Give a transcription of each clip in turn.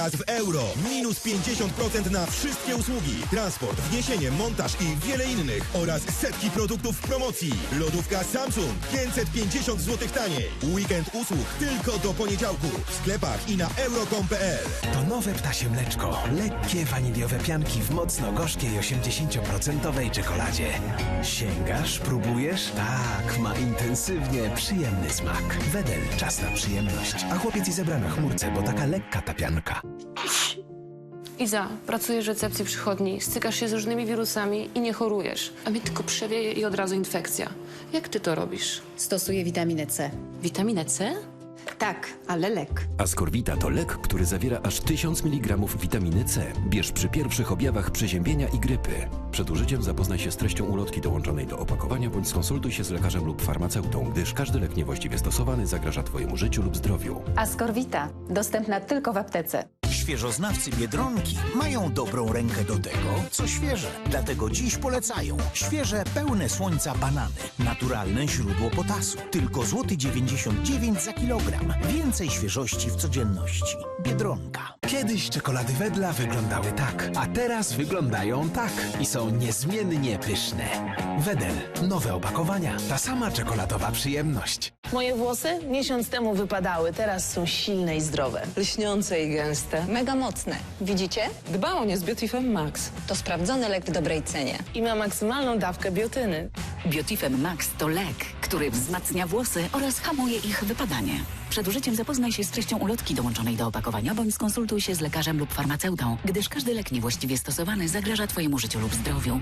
Teraz w euro. Minus 50% na wszystkie usługi. Transport, wniesienie, montaż i wiele innych. Oraz setki produktów w promocji. Lodówka Samsung 550 zł taniej. Weekend usług tylko do poniedziałku. W sklepach i na euro.com.pl. To nowe ptasie mleczko. Lekkie waniliowe pianki w mocno gorzkiej 80% czekoladzie. Sięgasz, próbujesz? Tak, ma intensywnie przyjemny smak. Wedel, czas na przyjemność. A chłopiec i zebra na chmurce, bo taka lekka ta pianka. Iza, pracujesz w recepcji przychodni, stykasz się z różnymi wirusami i nie chorujesz. A mi tylko przewieje i od razu infekcja. Jak ty to robisz? Stosuję witaminę C. Witaminę C? Tak, ale lek. Ascorbita to lek, który zawiera aż 1000 mg witaminy C. Bierz przy pierwszych objawach przeziębienia i grypy. Przed użyciem zapoznaj się z treścią ulotki dołączonej do opakowania bądź skonsultuj się z lekarzem lub farmaceutą, gdyż każdy lek niewłaściwie stosowany zagraża Twojemu życiu lub zdrowiu. Ascorvita, dostępna tylko w aptece. Świeżoznawcy Biedronki mają dobrą rękę do tego, co świeże. Dlatego dziś polecają świeże, pełne słońca banany. Naturalne źródło potasu. Tylko złoty 99 za kilogram. Więcej świeżości w codzienności. Biedronka. Kiedyś czekolady Wedla wyglądały tak, a teraz wyglądają tak i są niezmiennie pyszne. Wedel, nowe opakowania, ta sama czekoladowa przyjemność. Moje włosy miesiąc temu wypadały, teraz są silne i zdrowe. Lśniące i gęste. Mega mocne. Widzicie? Dba o nie z Beautifem Max. To sprawdzony lek w dobrej cenie. I ma maksymalną dawkę biotyny. Beautifem Max to lek, który wzmacnia włosy oraz hamuje ich wypadanie. Przed użyciem zapoznaj się z treścią ulotki dołączonej do opakowania bądź skonsultuj się z lekarzem lub farmaceutą, gdyż każdy lek niewłaściwie stosowany zagraża Twojemu życiu lub zdrowiu.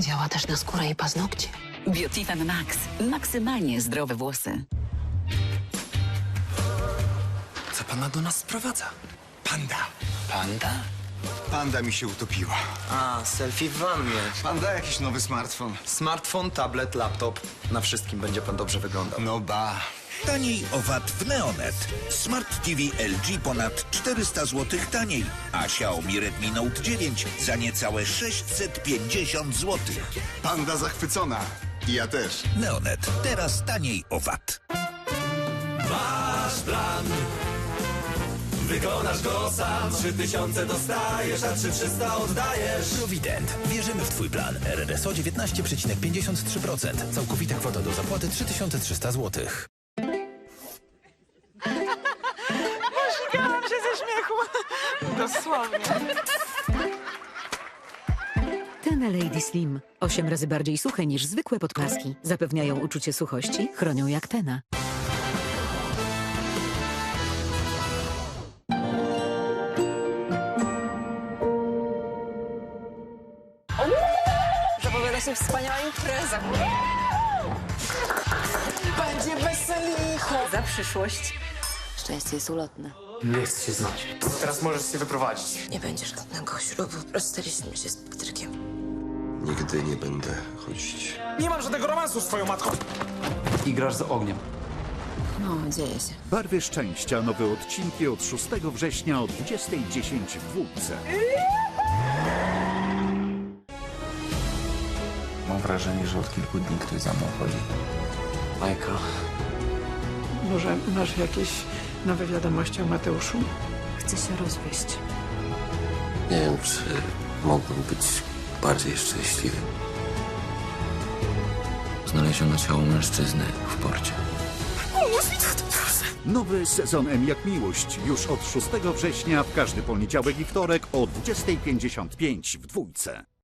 Działa też na skórę i paznokcie. Beautifem Max. Maksymalnie zdrowe włosy. Co pana do nas sprowadza? Panda. Panda? Panda mi się utopiła. A, selfie w wannie. Panda jakiś nowy smartfon. Smartfon, tablet, laptop. Na wszystkim będzie pan dobrze wyglądał. No ba. Taniej o VAT w Neonet. Smart TV LG ponad 400 zł taniej, a Xiaomi Redmi Note 9 za niecałe 650 zł. Panda zachwycona. I ja też. Neonet. Teraz taniej o Wykonasz go sam. 3000 dostajesz, a 3300 oddajesz. Provident. Wierzymy w Twój plan. RRSO 19,53%. Całkowita kwota do zapłaty 3300 zł. Śmiałam się ze śmiechu. Dosłownie. Tena Lady Slim. 8 razy bardziej suche niż zwykłe podklaski. Zapewniają uczucie suchości, chronią jak Tena. Się wspaniała impreza. Będzie weselicho. Za przyszłość. Szczęście jest ulotne. Nie chcę się znać. Teraz możesz się wyprowadzić. Nie będzie żadnego ślubu. Rozstaliśmy się z Patrykiem. Nigdy nie będę chodzić. Nie mam żadnego romansu z Twoją matką. I grasz z ogniem. No, dzieje się. Barwy szczęścia. Nowe odcinki od 6 września o 20.10 w dwójce. Wrażenie, że od kilku dni ktoś za mną chodzi. Majka. Może masz jakieś nowe wiadomości o Mateuszu? Chcę się rozwieść. Nie wiem, czy mógłbym być bardziej szczęśliwy. Znaleziono ciało mężczyzny w porcie. Nowy sezon M jak miłość. Już od 6 września w każdy poniedziałek i wtorek o 20.55 w dwójce.